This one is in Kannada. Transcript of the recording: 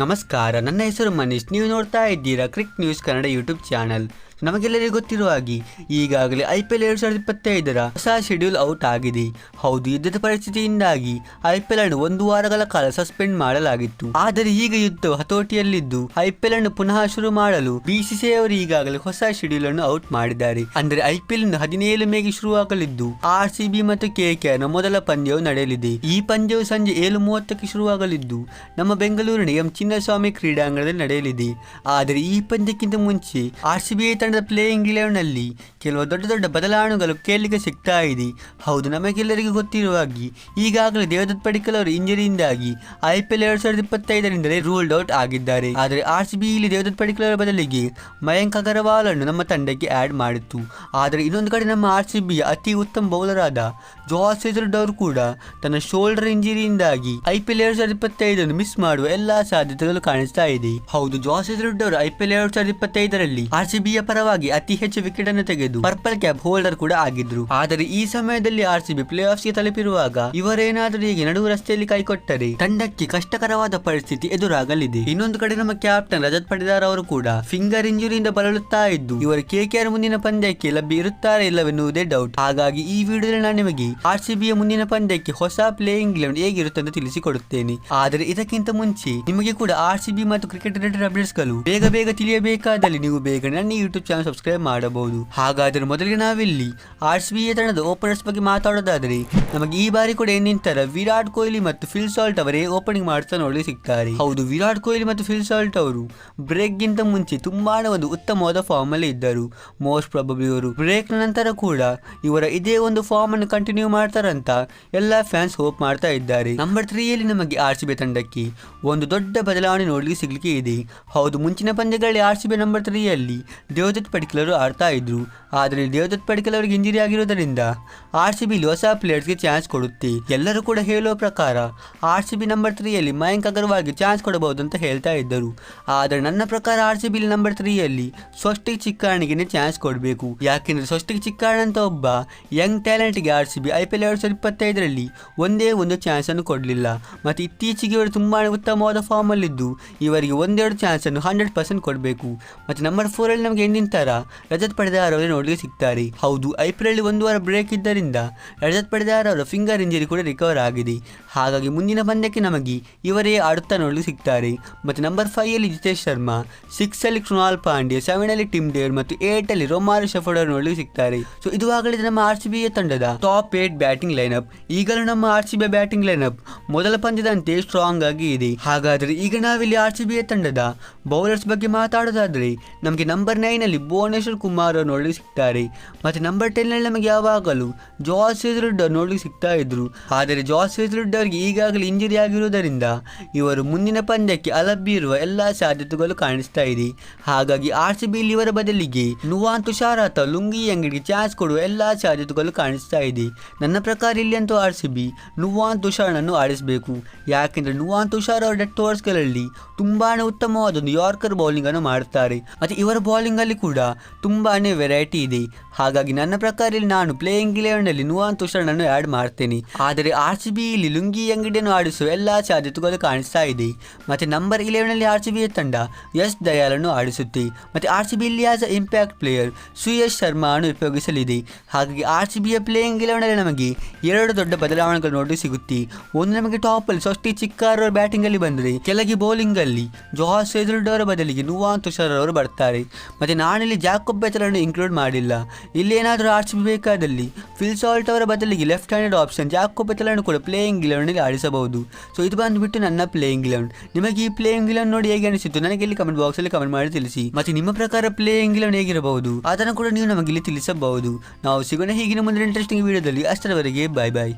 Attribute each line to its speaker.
Speaker 1: ನಮಸ್ಕಾರ ನನ್ನ ಹೆಸರು ಮನೀಶ್. ನೀವು ನೋಡ್ತಾ ಇದ್ದೀರಾ Crick News Kannada YouTube channel. ನಮಗೆಲ್ಲರಿಗೂ ಗೊತ್ತಿರುವ ಹಾಗೆ, ಈಗಾಗಲೇ ಐ ಪಿ ಎಲ್ ಎರಡು ಸಾವಿರದ ಇಪ್ಪತ್ತೈದರ ಹೊಸ ಶೆಡ್ಯೂಲ್ ಔಟ್ ಆಗಿದೆ. ಹೌದು, ಯುದ್ಧದ ಪರಿಸ್ಥಿತಿಯಿಂದಾಗಿ ಐ ಪಿ ಎಲ್ ಅನ್ನು ಒಂದು ವಾರಗಳ ಕಾಲ ಸಸ್ಪೆಂಡ್ ಮಾಡಲಾಗಿತ್ತು. ಆದರೆ ಈಗ ಯುದ್ಧವು ಹತೋಟಿಯಲ್ಲಿದ್ದು, ಐ ಪಿ ಎಲ್ ಅನ್ನು ಪುನಃ ಶುರು ಮಾಡಲು ಬಿಸಿಸಿಐ ಅವರು ಈಗಾಗಲೇ ಹೊಸ ಶೆಡ್ಯೂಲ್ ಅನ್ನು ಔಟ್ ಮಾಡಿದ್ದಾರೆ. ಅಂದರೆ ಐ ಪಿ ಎಲ್ ಹದಿನೇಳು ಮೇಗೆ ಶುರುವಾಗಲಿದ್ದು ಆರ್ ಸಿ ಬಿ ಮತ್ತು ಕೆ ಕೆ ನ ಮೊದಲ ಪಂದ್ಯವು ನಡೆಯಲಿದೆ. ಈ ಪಂದ್ಯವು ಸಂಜೆ ಏಳು ಮೂವತ್ತಕ್ಕೆ ಶುರುವಾಗಲಿದ್ದು, ನಮ್ಮ ಬೆಂಗಳೂರಿನ ಎಂ ಚಿನ್ನಸ್ವಾಮಿ ಕ್ರೀಡಾಂಗಣದಲ್ಲಿ ನಡೆಯಲಿದೆ. ಆದರೆ ಈ ಪಂದ್ಯಕ್ಕಿಂತ ಮುಂಚೆ ಆರ್ ಸಿ ಬಿ ತಂಡದ ಪ್ಲೇಯಿಂಗ್ನಲ್ಲಿ ಕೆಲವು ದೊಡ್ಡ ದೊಡ್ಡ ಬದಲಾವಣೆಗಳು ಕೇಳಲಿಕ್ಕೆ ಸಿಗ್ತಾ ಇದೆ. ಹೌದು, ನಮಗೆಲ್ಲರಿಗೂ ಗೊತ್ತಿರುವ ಹಾಗೆ, ಈಗಾಗಲೇ ದೇವದತ್ ಪಡಿಕಲ್ ಅವರು ಇಂಜರಿಯಿಂದಾಗಿ ಐ ಪಿ ಎಲ್ ಎರಡು ಸಾವಿರದ ಇಪ್ಪತ್ತೈದರಿಂದಲೇ ರೂಲ್ಡ್ ಔಟ್ ಆಗಿದ್ದಾರೆ. ಆದರೆ ಆರ್ ಸಿ ಬಿ ಇಲ್ಲಿ ದೇವದತ್ ಪಡಿಕಲ್ ಅವರ ಬದಲಿಗೆ ಮಯಾಂಕ್ ಅಗರ್ವಾಲ್ ಅನ್ನು ನಮ್ಮ ತಂಡಕ್ಕೆ ಆ್ಯಡ್ ಮಾಡಿತ್ತು. ಆದರೆ ಇನ್ನೊಂದು ಕಡೆ ನಮ್ಮ ಆರ್ ಸಿ ಬಿಯ ಅತಿ ಉತ್ತಮ ಬೌಲರ್ ಆದ ಜೋಸ್ ಹೆಜರ್ಡ್ ಅವರು ಕೂಡ ತನ್ನ ಶೋಲ್ಡರ್ ಇಂಜುರಿಯಿಂದಾಗಿ ಐ ಪಿ ಎಲ್ ಎರಡು ಸಾವಿರದ ಇಪ್ಪತ್ತೈದನ್ನು ಮಿಸ್ ಮಾಡುವ ಎಲ್ಲಾ ಸಾಧ್ಯತೆಗಳು ಕಾಣಿಸ್ತಾ ಇದೆ. ಹೌದು ಜೋಸ್ ಹೆಜರ್ಡ್ ಅವರು ಐ ಪಿ ಎಲ್ ಎರಡು ಸಾವಿರದ ಇಪ್ಪತ್ತೈದರಲ್ಲಿ ಆರ್ ಸಿ ಬಿಯ ಪರವಾಗಿ ಅತಿ ಹೆಚ್ಚು ವಿಕೆಟ್ ಅನ್ನು ತೆಗೆದು ಪರ್ಪಲ್ ಕ್ಯಾಪ್ ಹೋಲ್ಡರ್ ಕೂಡ ಆಗಿದ್ರು. ಆದರೆ ಈ ಸಮಯದಲ್ಲಿ ಆರ್ ಸಿ ಬಿ ಪ್ಲೇ ಆಫ್ಗೆ ತಲುಪಿರುವಾಗ ಇವರೇನಾದರೂ ಹೀಗೆ ನಡುವು ರಸ್ತೆಯಲ್ಲಿ ಕೈಕೊಟ್ಟರೆ ತಂಡಕ್ಕೆ ಕಷ್ಟಕರವಾದ ಪರಿಸ್ಥಿತಿ ಎದುರಾಗಲಿದೆ. ಇನ್ನೊಂದು ಕಡೆ ನಮ್ಮ ಕ್ಯಾಪ್ಟನ್ ರಜತ್ ಪಟಿದಾರ್ ಅವರು ಕೂಡ ಫಿಂಗರ್ ಇಂಜುರಿಯಿಂದ ಬಳಲುತ್ತಾ ಇದ್ದು, ಇವರು ಕೆಕೆಆರ್ ಮುಂದಿನ ಪಂದ್ಯಕ್ಕೆ ಲಭ್ಯ ಇರುತ್ತಾರೆ ಇಲ್ಲವೆನ್ನುವುದೇ ಡೌಟ್ ಹಾಗಾಗಿ ಈ ವಿಡಿಯೋದಲ್ಲಿ ನಾನು ನಿಮಗೆ ಆರ್ ಸಿ ಮುಂದಿನ ಪಂದ್ಯಕ್ಕೆ ಹೊಸ ಪ್ಲೇಯಿಂಗ್ ಲೆವೆನ್ ಹೇಗಿರುತ್ತೆ ಅಂತ ತಿಳಿಸಿಕೊಡುತ್ತೇನೆ. ಆದರೆ ಇದಕ್ಕಿಂತ ಮುಂಚೆ ನಿಮಗೆ ಕೂಡ ಆರ್ ಸಿ ಬಿ ಮತ್ತು ಕ್ರಿಕೆಟ್ ರಿಲೇಟೆಡ್ ಅಪ್ಡೇಟ್ಸ್ಗಳು ಬೇಗ ಬೇಗ ತಿಳಿಯಬೇಕಾದಲ್ಲಿ ನೀವು ಬೇಗ ನನ್ನ ಯೂಟ್ಯೂಬ್ ಚಾನಲ್ ಸಬ್ಸ್ಕ್ರೈಬ್ ಮಾಡಬಹುದು. ಹಾಗಾದರೆ ಮೊದಲಿಗೆ ನಾವಿಲ್ಲಿ ಆರ್ ಸಿ ತಂಡದ ಓಪನರ್ಸ್ ಬಗ್ಗೆ ಮಾತಾಡೋದಾದ್ರೆ ನಮಗೆ ಈ ಬಾರಿ ಕೂಡ ಏನಿಂತರ ವಿರಾಟ್ ಕೊಹ್ಲಿ ಮತ್ತು ಫಿಲ್ ಸಾಲ್ಟ್ ಅವರೇ ಓಪನಿಂಗ್ ಮಾಡ್ತಾ ನೋಡಿ ಸಿಗ್ತಾರೆ. ಹೌದು, ವಿರಾಟ್ ಕೊಹ್ಲಿ ಮತ್ತು ಫಿಲ್ ಸಾಲ್ಟ್ ಅವರು ಬ್ರೇಕ್ ಗಿಂತ ಮುಂಚೆ ತುಂಬಾ ಒಂದು ಉತ್ತಮವಾದ ಫಾರ್ಮ್ ಅಲ್ಲಿ ಇದ್ದರು. ಮೋಸ್ಟ್ ಪ್ರಾಬಬ್ಲಿ ಇವರು ಬ್ರೇಕ್ ನಂತರ ಕೂಡ ಇವರ ಇದೇ ಒಂದು ಫಾರ್ಮ್ ಅನ್ನು ಕಂಟಿನ್ಯೂ ಮಾಡ್ತಾರಂತ ಎಲ್ಲ ಫ್ಯಾನ್ಸ್ ಹೋಪ್ ಮಾಡ್ತಾ ಇದ್ದಾರೆ. ನಂಬರ್ ತ್ರೀಯಲ್ಲಿ ನಮಗೆ ಆರ್ ಸಿ ಬಿ ತಂಡಕ್ಕೆ ಒಂದು ದೊಡ್ಡ ಬದಲಾವಣೆ ನೋಡಲಿಕ್ಕೆ ಸಿಗ್ಲಿಕ್ಕೆ ಇದೆ. ಹೌದು, ಮುಂಚಿನ ಪಂದ್ಯಗಳಲ್ಲಿ ಆರ್ ಸಿ ಬಿ ನಂಬರ್ ತ್ರೀಯಲ್ಲಿ ದೇವದತ್ ಪಡಿಕಲರು ಆಡ್ತಾ ಇದ್ರು. ಆದರೆ ದೇವದತ್ ಪಡಿಕಲ್ ಅವರಿಗೆ ಇಂಜುರಿ ಆಗಿರೋದರಿಂದ ಆರ್ ಸಿ ಬಿಲಿ ಹೊಸ ಪ್ಲೇಯರ್ಸ್ಗೆ ಚಾನ್ಸ್ ಕೊಡುತ್ತೆ. ಎಲ್ಲರೂ ಕೂಡ ಹೇಳೋ ಪ್ರಕಾರ ಆರ್ ಸಿ ಬಿ ನಂಬರ್ ತ್ರೀಯಲ್ಲಿ ಮಯಾಂಕ್ ಅಗರ್ವಾಲ್ಗೆ ಚಾನ್ಸ್ ಕೊಡಬಹುದು ಅಂತ ಹೇಳ್ತಾ ಇದ್ದರು. ಆದರೆ ನನ್ನ ಪ್ರಕಾರ ಆರ್ ಸಿ ಬಿಲಿ ನಂಬರ್ ತ್ರೀಯಲ್ಲಿ ಸ್ವಸ್ಟಿಕ್ ಚಿಕ್ಕಾಣಿಗೆ ಚಾನ್ಸ್ ಕೊಡಬೇಕು. ಯಾಕೆಂದ್ರೆ ಸೊಷ್ಟಿಗೆ ಚಿಕ್ಕಾಣ ಅಂತ ಒಬ್ಬ young ಟ್ಯಾಲೆಂಟ್ಗೆ R C B I P L ಎರಡು ಸಾವಿರದ ಇಪ್ಪತ್ತೈದರಲ್ಲಿ ಒಂದೇ ಒಂದು ಚಾನ್ಸನ್ನು ಕೊಡಲಿಲ್ಲ. ಮತ್ತು ಇತ್ತೀಚೆಗೆ ಇವರು ತುಂಬಾ ಉತ್ತಮವಾದ ಫಾರ್ಮಲ್ಲಿದ್ದು ಇವರಿಗೆ ಒಂದೆರಡು ಚಾನ್ಸನ್ನು ಹಂಡ್ರೆಡ್ ಪರ್ಸೆಂಟ್ ಕೊಡಬೇಕು. ಮತ್ತು ನಂಬರ್ ಫೋರಲ್ಲಿ ನಮಗೆ ಎಂದಿನ ಥರ ರಜತ್ ಪಡೆದಾರ್ ಅವರೇ ನೋಡಲಿಕ್ಕೆ ಸಿಗ್ತಾರೆ. ಹೌದು ಐ ಪಿ ಎಲ್ ಒಂದು ವಾರ ಬ್ರೇಕ್ ಇದ್ದರಿಂದ ರಜತ್ ಪಡೆದಾರ್ ಅವರ ಫಿಂಗರ್ ಇಂಜರಿ ಕೂಡ ರಿಕವರ್ ಆಗಿದೆ. ಹಾಗಾಗಿ ಮುಂದಿನ ಪಂದ್ಯಕ್ಕೆ ನಮಗೆ ಇವರೇ ಆಡುತ್ತಾ ನೋಡಲು ಸಿಗ್ತಾರೆ. ಮತ್ತು ನಂಬರ್ ಫೈವಲ್ಲಿ ಜಿತೇಶ್ ಶರ್ಮಾ ಸಿಕ್ಸಲ್ಲಿ ಕೃಣಾಲ್ ಪಾಂಡ್ಯ ಸೆವೆನಲ್ಲಿ ಟಿಮ್ ಡೇರ್, ಮತ್ತು ಏಟಲ್ಲಿ ರೋಮಾರಿ ಅವರು ನೋಡಲಿಕ್ಕೆ ಸಿಗ್ತಾರೆ. ಸೊ ಇದು ನಮ್ಮ ಆರ್ ಸಿ ತಂಡದ ಟಾಪ್ ಏಟ್ ಬ್ಯಾಟಿಂಗ್ ಲೈನಪ್ ಈಗಲೂ ನಮ್ಮ R C B batting lineup ಮೊದಲ ಪಂದ್ಯದಂತೆ ಸ್ಟ್ರಾಂಗ್ ಆಗಿ ಇದೆ. ಹಾಗಾದ್ರೆ ಈಗ ನಾವಿಲ್ಲಿ ಆರ್ ಸಿ ಬಿ ತಂಡದ ಬೌಲರ್ಸ್ ಬಗ್ಗೆ ಮಾತಾಡೋದಾದರೆ, ನಮಗೆ ನಂಬರ್ ನೈನಲ್ಲಿ ಭುವನೇಶ್ವರ್ ಕುಮಾರ್ ನೋಡಲಿಕ್ಕೆ ಸಿಗ್ತಾರೆ ಮತ್ತು ನಂಬರ್ ಟೆನ್ನಲ್ಲಿ ನಮಗೆ ಯಾವಾಗಲೂ ಜಾಸ್ ಹೆಜ್ರುಡ್ ನೋಡಲಿಕ್ಕೆ ಸಿಗ್ತಾ ಇದ್ರು. ಆದರೆ ಜಾಸ್ ಹೆಜ್ರುಡ್ ಅವರಿಗೆ ಈಗಾಗಲೇ ಇಂಜುರಿ ಆಗಿರುವುದರಿಂದ, ಇವರು ಮುಂದಿನ ಪಂದ್ಯಕ್ಕೆ ಅಲಭ್ಯ ಎಲ್ಲ ಸಾಧ್ಯತೆಗಳು ಕಾಣಿಸ್ತಾ ಇದೆ. ಹಾಗಾಗಿ ಆರ್ ಸಿ ಬಿಲಿ ಇವರ ಬದಲಿಗೆ ನುವಾನ್ ತುಷಾರ್ ಅಥವಾ ಲುಂಗಿ ಅಂಗಡಿಗೆ ಚಾನ್ಸ್ ಕೊಡುವ ಎಲ್ಲ ಸಾಧ್ಯತೆಗಳು ಕಾಣಿಸ್ತಾ ಇದೆ. ನನ್ನ ಪ್ರಕಾರ ಇಲ್ಲಿ ಅಂತೂ ಆರ್ ಸಿ ಬಿ ನುವಾನ್ ತುಷಾರ್ನನ್ನು ಆಡಿಸಬೇಕು. ಯಾಕೆಂದರೆ ನುವಾನ್ ತುಷಾರ್ ಅವರ ಡೆತ್ ಓವರ್ಸ್ಗಳಲ್ಲಿ ತುಂಬಾ ಉತ್ತಮವಾದ ಯಾರ್ಕರ್ ಬೌಲಿಂಗ್ ಅನ್ನು ಮಾಡುತ್ತಾರೆ. ಮತ್ತೆ ಇವರ ಬೌಲಿಂಗ್ ಅಲ್ಲಿ ಕೂಡ ತುಂಬಾನೇ ವೆರೈಟಿ ಇದೆ. ಹಾಗಾಗಿ ನನ್ನ ಪ್ರಕಾರ ಇಲ್ಲಿ ನಾನು ಪ್ಲೇಯಿಂಗ್ ಇಲೆವೆನ್ನಲ್ಲಿ ನುವಾನ್ ತುಷಾರ್ನನ್ನು ಆಡ್ ಮಾಡ್ತೇನೆ. ಆದರೆ ಆರ್ ಸಿ ಬಿ ಇಲ್ಲಿ ಲುಂಗಿ ಅಂಗಡಿಯನ್ನು ಆಡಿಸುವ ಎಲ್ಲಾ ಸಾಧ್ಯತೆಗಳು ಕಾಣಿಸ್ತಾ ಇದೆ. ಮತ್ತೆ ನಂಬರ್ ಇಲೆವೆನ್ ಅಲ್ಲಿ ಆರ್ ಸಿ ಬಿ ತಂಡ ಯಶ್ ದಯಾಲನ್ನು ಆಡಿಸುತ್ತೆ. ಮತ್ತೆ ಆರ್ ಸಿ ಬಿ ಇಲ್ಲಿ as a impact player Suyash Sharma ಅನ್ನು ಉಪಯೋಗಿಸಲಿದೆ. ಹಾಗಾಗಿ ಆರ್ ಸಿ ಬಿಯ ಪ್ಲೇಯಿಂಗ್ ಇಲೆವೆನ್ ಅಲ್ಲಿ ನಮಗೆ ಎರಡು ದೊಡ್ಡ ಬದಲಾವಣೆಗಳು ನೋಡಿ ಸಿಗುತ್ತೆ. ಒಂದು ನಮಗೆ ಟಾಪ್ ಅಲ್ಲಿ ಸೊಷ್ಟಿ ಬ್ಯಾಟಿಂಗ್ ಅಲ್ಲಿ ಬಂದರೆ, ಕೆಳಗೆ ಬೌಲಿಂಗ್ ಅಲ್ಲಿ ಜಾಸ್ ಹೆಜ್ರುಡ್ ಬದಲಿಗೆ ನುವಾನ್ ತುಷಾರ್ ಅವರು ಬರ್ತಾರೆ. ಮತ್ತೆ ನಾನಿಲ್ಲಿ ಜಾಕೋಬ್ ಬೆತಲನ್ನು ಇನ್ಕ್ಲೂಡ್ ಮಾಡಿಲ್ಲ. ಇಲ್ಲಿ ಏನಾದರೂ ಬೇಕಾದಲ್ಲಿ? ಫಿಲ್ ಸಾಲ್ಟ್ ಅವರ ಬದಲಿಗೆ ಲೆಫ್ಟ್ ಹ್ಯಾಂಡೆಡ್ ಆಪ್ಷನ್ ಜಾಕೋಬ್ ಬೆತಲನ್ನು ಕೂಡ ಪ್ಲೇಯಿಂಗ್ ಇಲೆವೆನಲ್ಲಿ ಆಡಿಸಬಹುದು. ಸೊ ಇದು ಬಂದುಬಿಟ್ಟು ನನ್ನ ಪ್ಲೇಯಿಂಗ್ ಇಲೆವೆನ್ ನಿಮಗೆ ಈ ಪ್ಲೇಯಿಂಗ್ ಇಲೆವೆನ್ ನೋಡಿ ಹೇಗೆ ಅನಿಸಿತ್ತು? ನನಗೆ ಇಲ್ಲಿ ಕಮೆಂಟ್ ಬಾಕ್ಸ್ ಅಲ್ಲಿ ಕಮೆಂಟ್ ಮಾಡಿ ತಿಳಿಸಿ. ಮತ್ತೆ ನಿಮ್ಮ ಪ್ರಕಾರ ಪ್ಲೇಯಿಂಗ್ ಇಲೆವೆನ್ ಹೇಗಿರಬಹುದು? ಅದನ್ನು ಕೂಡ ನೀವು ನಮಗೆ ಇಲ್ಲಿ ತಿಳಿಸಬಹುದು. ನಾವು ಸಿಗೋಣ ಹೀಗಿನ ಮುಂದಿನ ಇಂಟ್ರೆಸ್ಟಿಂಗ್ ವಿಡಿಯೋದಲ್ಲಿ ಅಷ್ಟರವರೆಗೆ ಬಾಯ್ ಬಾಯ್